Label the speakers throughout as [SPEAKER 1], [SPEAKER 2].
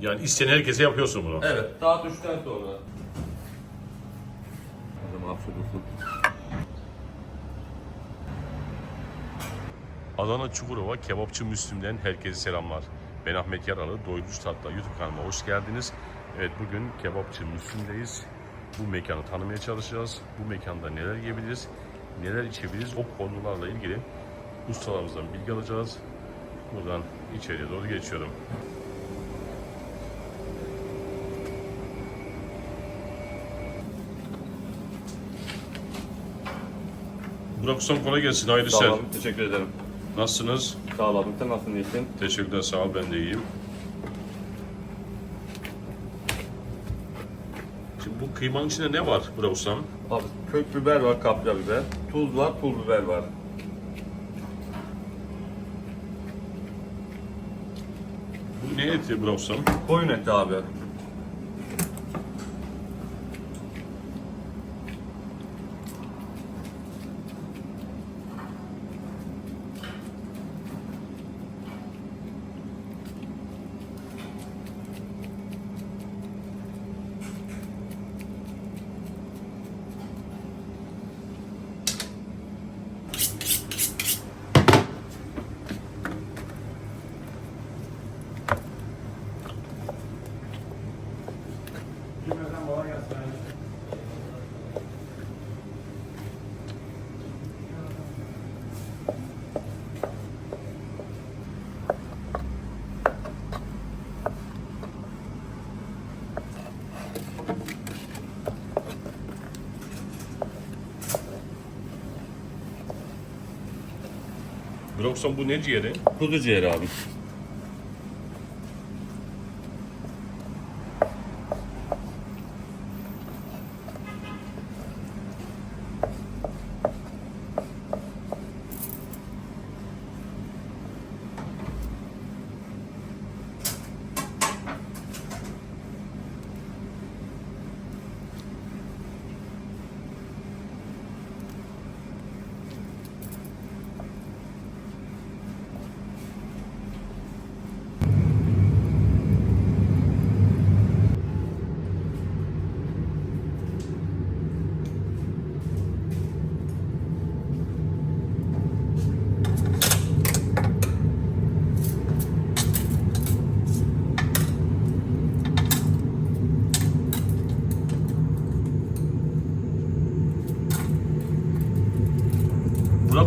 [SPEAKER 1] Yani isteyen herkese yapıyorsun bunu.
[SPEAKER 2] Evet, saat 3'ten sonra. Hadi afiyet olsun.
[SPEAKER 1] Adana Çukurova Kebapçı Müslüm'den herkese selamlar. Ben Ahmet Yaralı, Doyurucu Tatlı YouTube kanalıma hoş geldiniz. Evet bugün Kebapçı Müslüm'deyiz. Bu mekanı tanımaya çalışacağız. Bu mekanda neler yiyebiliriz, neler içebiliriz o konularla ilgili ustalarımızdan bilgi alacağız. Buradan içeriye doğru geçiyorum. Burak Ustam kolay gelsin. Hayırlı
[SPEAKER 2] Sağ olun, teşekkür ederim.
[SPEAKER 1] Nasılsınız?
[SPEAKER 2] Sağ olun, sen nasılsın, iyisin?
[SPEAKER 1] Teşekkürler sağ ol ben de iyiyim. Şimdi bu kıymanın içinde ne var Burak Ustam?
[SPEAKER 2] Abi kök biber var, kapya biber. Tuz var, pul biber var.
[SPEAKER 1] Bu ne eti Burak Ustam?
[SPEAKER 2] Koyun eti abi.
[SPEAKER 1] Ustam bu ne ciğeri?
[SPEAKER 2] Kuzu ciğeri abi.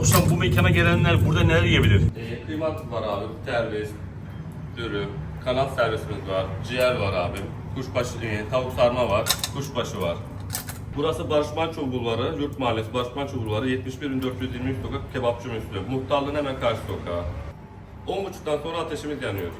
[SPEAKER 1] Ustam bu mekana gelenler burada neler yiyebilir?
[SPEAKER 2] Ee, kıymat var abi, servis, dürüm, kanat servisimiz var, ciğer var abi, kuşbaşı, e, tavuk sarma var, kuşbaşı var. Burası Barış Manço Bulvarı, Yurt Mahallesi Barış Manço Bulvarı, 71423 sokak Kebapçı Müslüm. Muhtarlığın hemen karşı sokağı. 10.30'dan sonra ateşimiz yanıyor.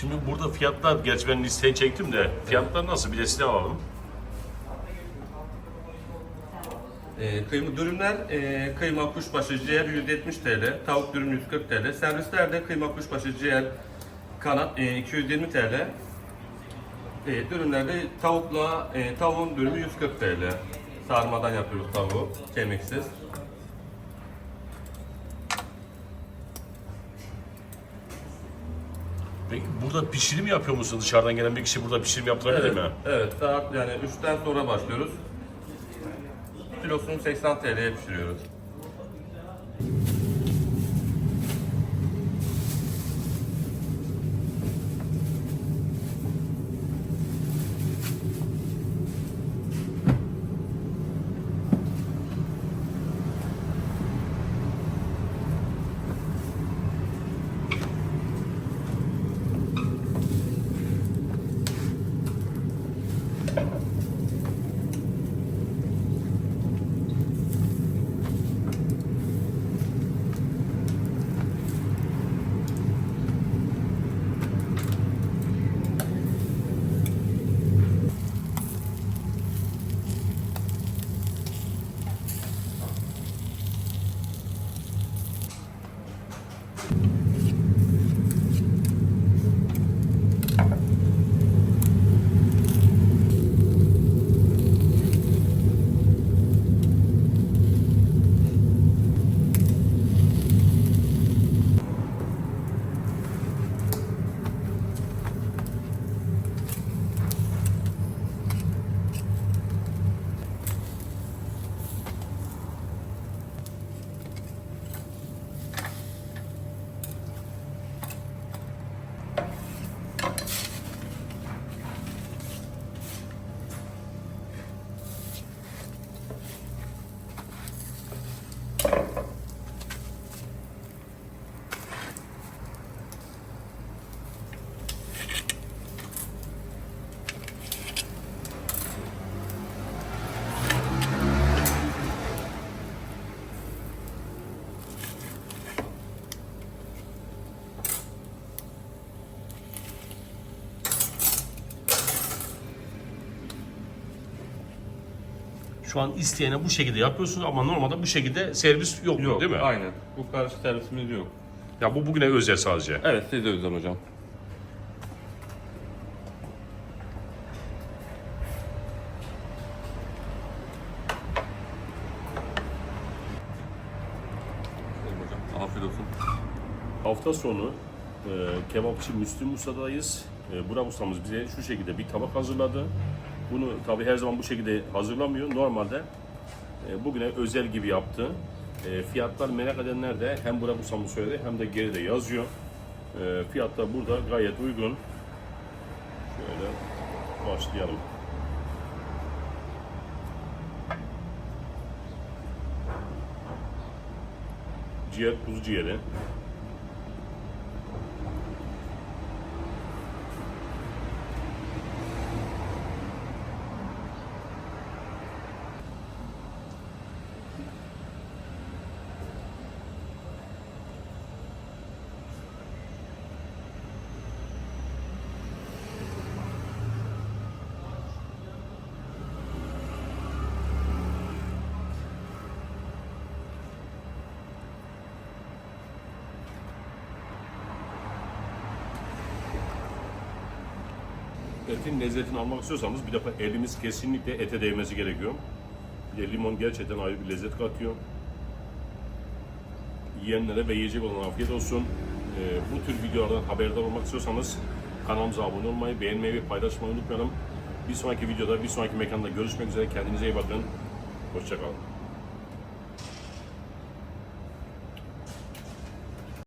[SPEAKER 1] Şimdi burada fiyatlar, gerçi ben listeyi çektim de fiyatlar nasıl? Bir de size alalım.
[SPEAKER 2] E, kıyma dürümler, e, kıyma kuşbaşı ciğer 170 TL, tavuk dürüm 140 TL. Servislerde kıyma kuşbaşı ciğer kanat e, 220 TL. E, dürümlerde tavukla e, tavuğun dürümü 140 TL. Sarmadan yapıyoruz tavuğu, kemiksiz.
[SPEAKER 1] Burada pişirim yapıyor musun? Dışarıdan gelen bir kişi burada pişirim yaptırabilir
[SPEAKER 2] Evet,
[SPEAKER 1] mi?
[SPEAKER 2] evet saat yani 3'ten sonra başlıyoruz. Kilosunu 80 TL'ye pişiriyoruz.
[SPEAKER 1] Şu an isteyene bu şekilde yapıyorsunuz ama normalde bu şekilde servis yok,
[SPEAKER 2] Yok
[SPEAKER 1] değil mi?
[SPEAKER 2] Aynen. Bu karışık servisimiz yok.
[SPEAKER 1] Ya bu bugüne özel sadece.
[SPEAKER 2] Evet size özel hocam. Hocam, Afiyet olsun.
[SPEAKER 1] Hafta sonu e, kebapçı Müslüm Usta'dayız. E, Burak ustamız bize şu şekilde bir tabak hazırladı. Bunu tabi her zaman bu şekilde hazırlamıyor. Normalde e, bugüne özel gibi yaptı. E, fiyatlar merak edenler de hem Burak ustamız söyledi hem de geride yazıyor. E, fiyatlar burada gayet uygun. Şöyle başlayalım. Ciğer, kuzu ciğeri. Etin lezzetini almak istiyorsanız bir defa eliniz kesinlikle ete değmesi gerekiyor. Bir de limon gerçekten ayrı bir lezzet katıyor. Yiyenlere ve yiyecek olan afiyet olsun. Ee, bu tür videolardan haberdar olmak istiyorsanız kanalımıza abone olmayı, beğenmeyi ve paylaşmayı unutmayalım. Bir sonraki videoda, bir sonraki mekanda görüşmek üzere. Kendinize iyi bakın. Hoşçakalın.